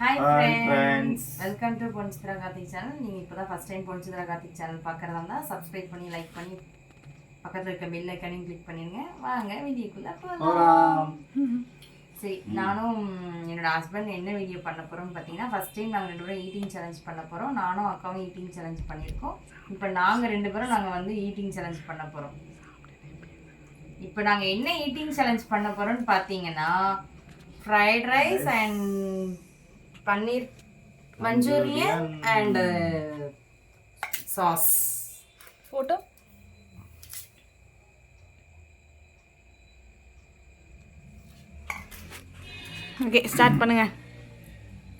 Hi friends. Welcome to Ponchitra Karthik channel நீங்கள் இப்போ தான் first time Ponchitra Karthik channel பார்க்குறதா இருந்தால் சப்ஸ்கிரைப் பண்ணி லைக் பண்ணி பக்கத்தில் இருக்க பெல் ஐக்கானையும் கிளிக் பண்ணிடுங்க வாங்க வீடியோக்குள்ளே போகலாம். சரி நானும் என்னோட ஹஸ்பண்ட் என்ன வீடியோ பண்ண போகிறோம்னு பார்த்தீங்கன்னா ஃபஸ்ட் டைம் நாங்கள் ரெண்டு பேரும் ஈட்டிங் சேலஞ்ச் பண்ண போகிறோம் நானும் அக்காவும் ஈட்டிங் சேலஞ்ச் பண்ணியிருக்கோம். இப்போ நாங்கள் ரெண்டு பேரும் நாங்கள் வந்து ஈட்டிங் சேலஞ்ச் பண்ண போகிறோம் இப்போ நாங்கள் என்ன ஈட்டிங் சேலஞ்ச் பண்ண போகிறோம்னு பார்த்தீங்கன்னா fried rice and paneer Manchurian and sauce photo okay start பண்ணுங்க.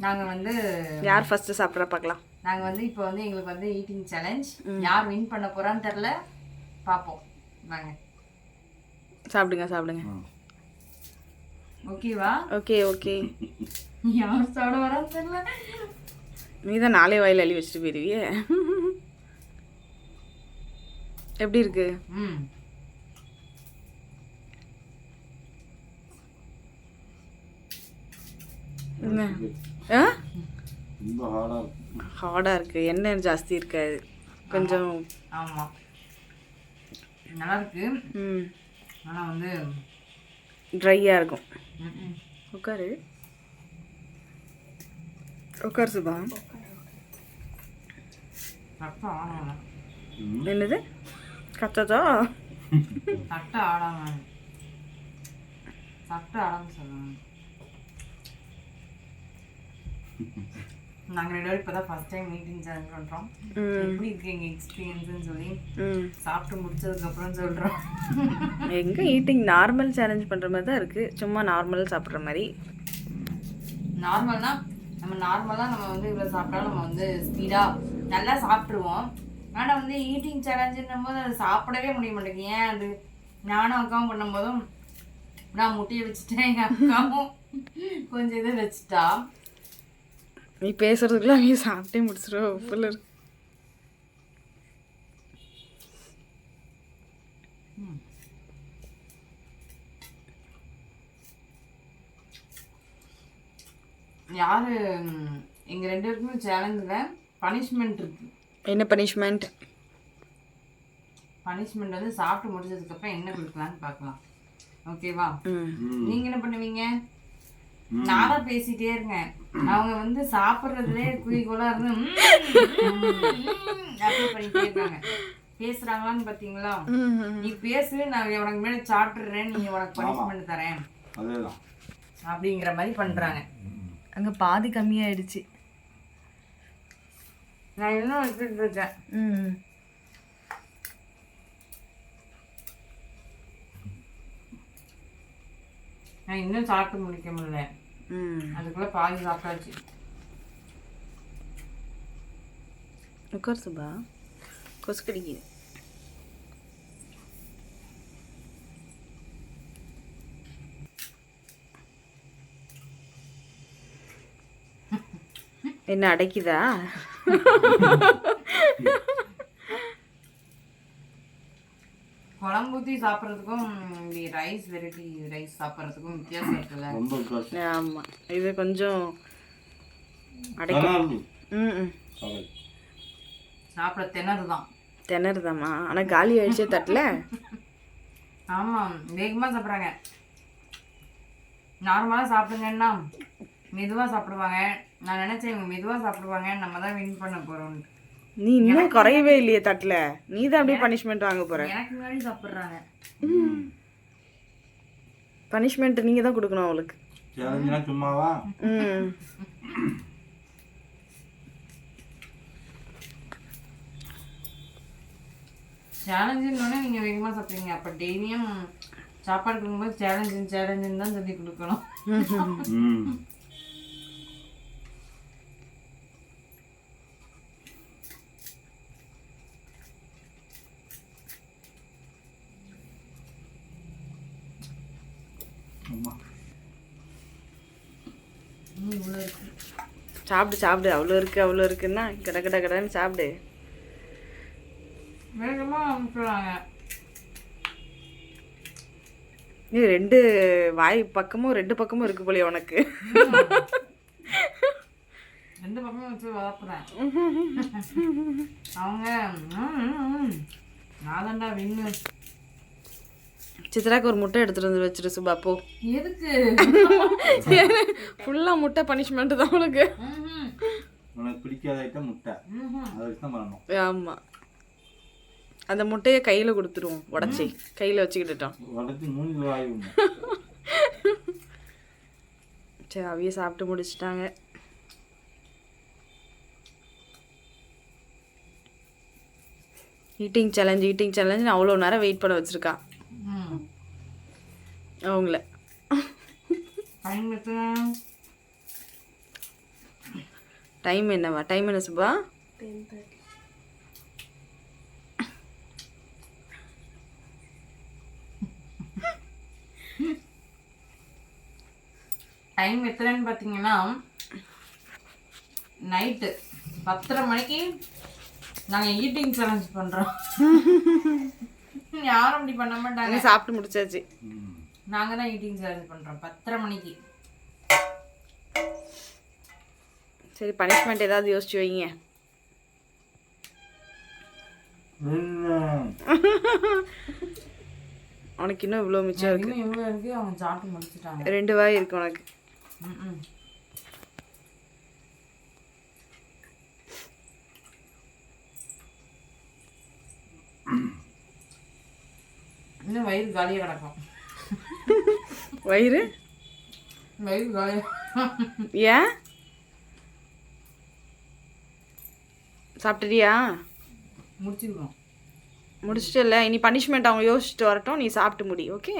நாங்கள் வந்து யார் ஃபர்ஸ்ட் சாப்பிட்ற பார்க்கலாம் நாங்கள் வந்து இப்போ வந்து எங்களுக்கு வந்து ஈட்டிங் சேலஞ்ச் யார் வின் பண்ண போறான்னு தெரில பார்ப்போம் வாங்க. சாப்பிடுங்க சாப்பிடுங்க. ஓகேவா? ஓகே ஓகே யார் சாப்பிட வரான்னு தெரில நீ தான் நாளே வாயில் அள்ளி வச்சுட்டு போயிருவியே. எப்படி இருக்கு? ம். ஹார்டாக இருக்கு. எண்ணெய் ஜாஸ்தி இருக்காது கொஞ்சம் ஆமாம் நல்லா இருக்கு. ம். ஆனால் வந்து ட்ரையாக இருக்கும். உட்காரு. உட்கார் சுபா. என்னது? கத்ததா? தட்டை ஆடாம. தட்டை ஆடாம சொல்லணும் நாங்கள் ரெண்டு பேரும் இப்போ தான் ஃபஸ்ட் டைம் மீட்டிங் சேலஞ்ச் பண்ணுறோம் எப்படி இருக்கு எங்கள் எக்ஸ்பீரியன்ஸ்னு சொல்லி சாப்பிட்டு முடிச்சதுக்கப்புறம் சொல்கிறோம் எங்கே ஈட்டிங் நார்மல் சேலஞ்ச் பண்ணுற மாதிரி தான் இருக்குது சும்மா நார்மல் சாப்பிட்ற மாதிரி. நார்மல்னா நம்ம நார்மலாக நம்ம வந்து இவ்வளோ சாப்பிட்டாலும் நம்ம வந்து ஸ்பீடாக நல்லா சாப்பிட்ருவோம் ஆனால் வந்து ஈட்டிங் சேலஞ்சுன்னும் போது அது சாப்பிடவே முடிய மாட்டேங்குது. ஏன் அது? நானும் அக்காவும் பண்ணும்போதும் நான் முட்டையை வச்சுட்டேன் எங்கள் அக்காவும் கொஞ்சம் இதை வச்சுட்டா. நீ பேசுறதுக்குள்ள அவங்க சாப்பிட்டே முடிச்சிருவோம் ஃபுல்லு யார் எங்கள் ரெண்டு பேருக்குமே சேலஞ்சில் பனிஷ்மெண்ட் இருக்கு. என்ன பனிஷ்மெண்ட் பனிஷ்மெண்ட் வந்து சாப்பிட்டு முடிச்சதுக்கப்புறம் என்ன கொடுக்கலான்னு பார்க்கலாம். ஓகேவா. நீங்க என்ன பண்ணுவீங்க? நானா பேசிட்டே இருங்க. அவங்க வந்து சாப்பிடுறதுலே குறிக்கோளா இருந்து பண்ணிட்டே இருக்காங்க. பேசுறாங்களான்னு பாத்தீங்களா? நீ பேசு நான் உனக்கு மேல சாப்பிட்டுறேன் நீ உனக்கு பனிஷ்மெண்ட் தரேன். அப்படிங்கிற மாதிரி பண்றாங்க. அங்கே பாதி கம்மியாயிடுச்சு. நான் இன்னும் வச்சுட்டு இருக்கேன். ம். நான் இன்னும் சாப்பிட்டு முடிக்க முடியல. ம். அதுக்குள்ள பாதி சாப்பிட்டாச்சு. உட்கார் சுபா. கொசு கடிக்குது. என்ன அடைக்குதா? குழம்பு ஊற்றி சாப்பிட்றதுக்கும் ரைஸ் வெரைட்டி ரைஸ் சாப்பிட்றதுக்கும் வித்தியாசம் இருக்குல்ல. ரொம்ப. ஆமாம் இது கொஞ்சம் அடைக்கும். ம். சாப்பிட திணறு தான். திணறுதாம்மா ஆனால் காலி ஆயிடுச்சே தட்டில்? ஆமாம் வேகமாக சாப்பிட்றாங்க. நார்மலாக சாப்பிடுங்கன்னா மெதுவாக சாப்பிடுவாங்க. நான் நினச்சேன் இவங்க மெதுவாக சாப்பிடுவாங்க நம்ம தான் வின் பண்ண போகிறோம் நீ இன்னும் குறையவே இல்லையே தட்டில். நீ தான் அப்படியே பனிஷ்மெண்ட் வாங்க போற. எனக்கு முன்னாடி சாப்பிட்றாங்க. பனிஷ்மெண்ட் நீங்கள் தான் கொடுக்கணும் அவளுக்கு. சும்மாவா? ம். சேலஞ்சுன்னொடனே நீங்கள் வேகமாக சாப்பிடுவீங்க. அப்போ டெய்லியும் சாப்பாடு கொடுக்கும்போது சேலஞ்சு சேலஞ்சுன்னு தான் சொல்லி கொடுக்கணும். ம் ஆமா இன்னும் இவ்வளோ இருக்கு. சாப்பிடு சாப்பிடு. அவ்வளோ இருக்கு அவ்வளோ இருக்குன்னா கட கட கடன்னு சாப்பிடு. வேகமாக அனுப்பிடுறாங்க நீ ரெண்டு வாய் பக்கமும் ரெண்டு பக்கமும் இருக்கு போலயே உனக்கு. சாப்பிட்றேன் அவங்க ம், ம், ம். நான் தான்டா வின்னு. சித்ராக்கு ஒரு முட்டை எடுத்துட்டு வந்து வச்சிரு சுபா போ. எதுக்கு? ஃபுல்லாக முட்டை பனிஷ்மெண்ட் தான் உனக்கு. உனக்கு பிடிக்காத ஐட்டம் முட்டை. ம்ஹும். அதை வச்சு தான் பண்ணணும். ஆமாம் அந்த முட்டையை கையில் கொடுத்துருவோம் உடச்சி. கையில் வச்சுக்கிட்டுட்டோம். உடச்சி சரி அவைய சாப்பிட்டு முடிச்சிட்டாங்க. ஈட்டிங் சேலஞ்ச் ஈட்டிங் சேலஞ்ச் அவ்வளோ நேரம் வெயிட் பண்ண வச்சுருக்கா. அவங்கள. டைம் எத்தனை? டைம் என்னவா டைம் என்ன சுபா? டைம் எத்தனைன்னு பார்த்தீங்கன்னா நைட்டு பத்தரை மணிக்கு நாங்கள் ஈட்டிங் சேலஞ்ச் பண்ணுறோம் யாரும் அப்படி பண்ண மாட்டாங்க. சாப்பிட்டு முடிச்சாச்சு. நாங்கள் தான் ஈட்டிங் சேலஞ்ச் பண்ணுறோம் பத்தரை மணிக்கு. சரி பனிஷ்மெண்ட் ஏதாவது யோசிச்சு வைங்க. உனக்கு இன்னும் இவ்வளோ மிச்சம் இருக்கு. இன்னும் எவ்வளோ இருக்கு. அவங்க சாப்பிட்டு முடிச்சிட்டாங்க. ரெண்டு வாய் இருக்கு உனக்கு. ம். இன்னும் வயிறு காலியாக கிடக்கும். வயிறு? வயிறு ஏன் சாப்பிட்டுட்டியா? முடிச்சிருக்கோம். முடிச்சிட்டல இனி பனிஷ்மெண்ட் அவங்க யோசிச்சுட்டு வரட்டும். நீ சாப்பிட்டு முடி ஓகே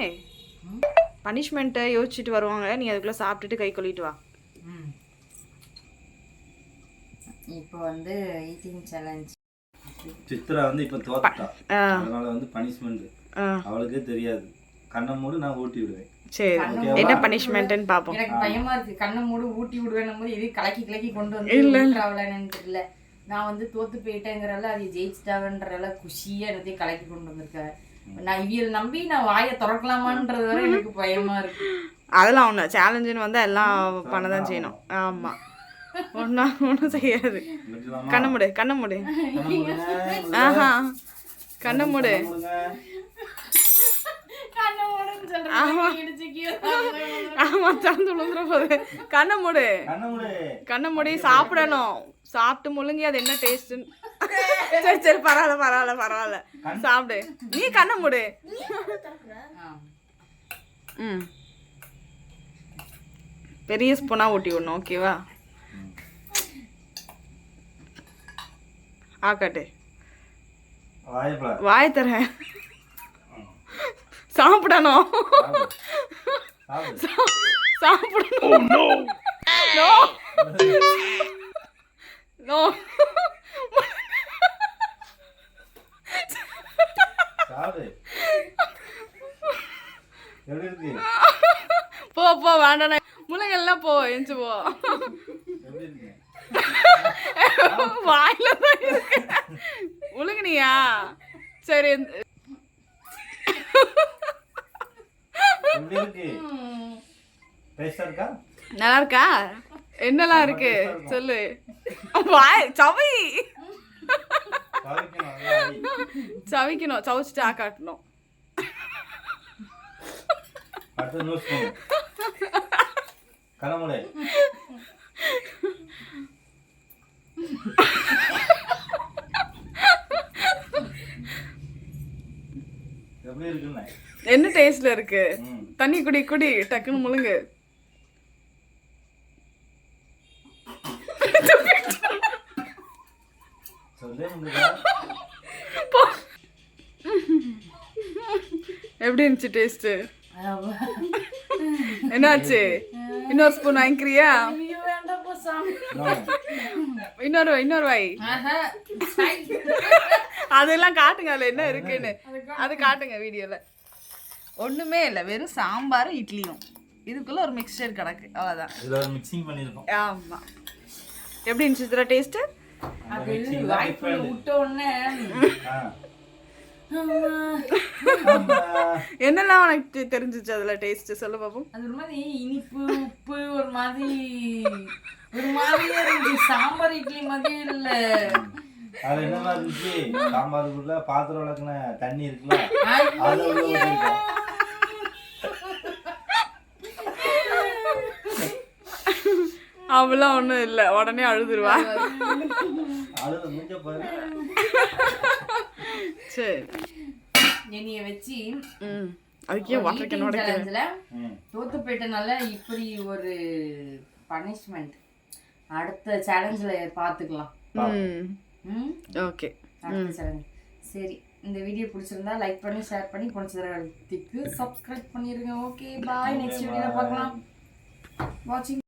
பனிஷ்மெண்ட்டை யோசிச்சுட்டு வருவாங்க. நீ அதுக்குள்ளே சாப்பிட்டுட்டு கை கொள்ளிட்டு வா. ம். இப்போ வந்து ஈட்டிங் சேலஞ்ச் சித்ரா வந்து இப்போ தோத்துட்டா. அதனால வந்து பனிஷ்மெண்ட் அவளுக்கே தெரியாது. கண்ணை மூடு நான் ஊட்டி விடுவேன் சரி என்ன பனிஷ்மெண்ட்டுன்னு பார்ப்போம் எனக்கு பயமா இருக்கு. கண்ணை மூடு ஊட்டி விடுவேன் போது எது கலக்கி கலக்கி கொண்டு வந்து ஊட்டுறாவலன்னு தெரியல. நான் வந்து தோத்து போயிட்டேங்கிறல அது ஜெயிச்சிட்டாவன்றல குஷியா எல்லாத்தையும் கலக்கி கொண்டு வந்திருக்காரு. நான் இவியல் நம்பி நான் வாயை திறக்கலாமான்றது வரை எனக்கு பயமா இருக்கு. அதெல்லாம் ஒன்று சேலஞ்சுன்னு வந்தால் எல்லாம் பண்ண தான் செய்யணும். ஆமாம் ஒன்றா ஒன்றும் செய்யாது? கண்ணை மூடு கண்ணை மூடு. ஆஹா. கண்ணை மூடு. ஆமாம் திறந்து விழுந்துற போது. கண்ணை மூடு. கண்ணை மூடு. சாப்பிடணும். சாப்பிட்டு முழுங்கி அது என்ன டேஸ்ட்டுன்னு சரி சரி பரவாயில்ல பரவாயில்ல பரவாயில்ல. சாப்பிடு. நீ கண்ணை மூடு. ஆ. ம். பெரிய ஸ்பூனாக ஊட்டி விடணும் ஓகேவா ஆக்காட்டு. வாய் தரேன் சாப்பிடணும். சாப்பிடு. சாப்பிடு. சாப்பிடணும். நோ. நோ. இருக்கு? போ போ வேண்டாம் முளைங்கள்லாம் போ எஞ்சி போ. வாயில முழுங்குனியா? சரி இந்த- எப்படி இருக்கு டேஸ்டா இருக்கா நல்லா இருக்கா? என்னலாம் இருக்கு? சொல்லு. வாய் சவி. சவிக்கணும் சவிச்சிட்டு. எப்படி இருக்குன்னு? என்ன டேஸ்ட்ல இருக்கு? தண்ணி குடி குடி. டக்குன்னு முழுங்கு. எப்படி இருந்துச்சு டேஸ்ட் என்னாச்சு? இன்னொரு ஸ்பூன் வாங்கிக்கிறியா. இன்னொரு இன்னொரு வாய். அதெல்லாம் காட்டுங்க அதுல என்ன இருக்குன்னு. அது காட்டுங்க வீடியோல. ஒண்ணுமே இல்லை வெறும் சாம்பாரும் இட்லியும். இதுக்குள்ள ஒரு மிக்சர் கிடக்கு அவ்வளவுதான். இதுல ஒரு மிக்சிங் பண்ணிருக்கோம் ஆமா. எப்படி இருந்துச்சு இதுல டேஸ்ட் அந்த அது different. விட்ட உடனே. என்னெல்லாம் உனக்கு தெரிஞ்சிச்சு அதுல டேஸ்ட் சொல்லு பாப்போம் அது ஒரு மாதிரி இனிப்பு உப்பு ஒரு மாதிரி ஒரு மாதிரியா இருந்துச்சு. சாம்பார் இட்லி மாதிரியே இல்ல. அது என்னமா இருந்துச்சு? சாம்பாருக்குள்ள பாத்திரம் விளக்குன தண்ணி இருக்குல்ல அவளாம் ஒன்றும் இல்லை. உடனே அழுதுருவா. அழுத மூஞ்ச பாரு. சரி. என்னைய வச்சு ம். அதுக்கே வாட்டர் கேன். தோத்து போயிட்டனால இப்படி ஒரு பனிஷ்மெண்ட் அடுத்த சேலஞ்சில் பார்த்துக்கலாம் ம். ம்? ஓகே. அடுத்த சேலஞ்ச் சரி இந்த வீடியோ பிடிச்சிருந்தா லைக் பண்ணி ஷேர் பண்ணி கொஞ்சம் சப்ஸ்கிரைப் பண்ணிருங்க. ஓகே பாய் நெக்ஸ்ட் வீடியோவில் பார்க்கலாம். வாட்சிங்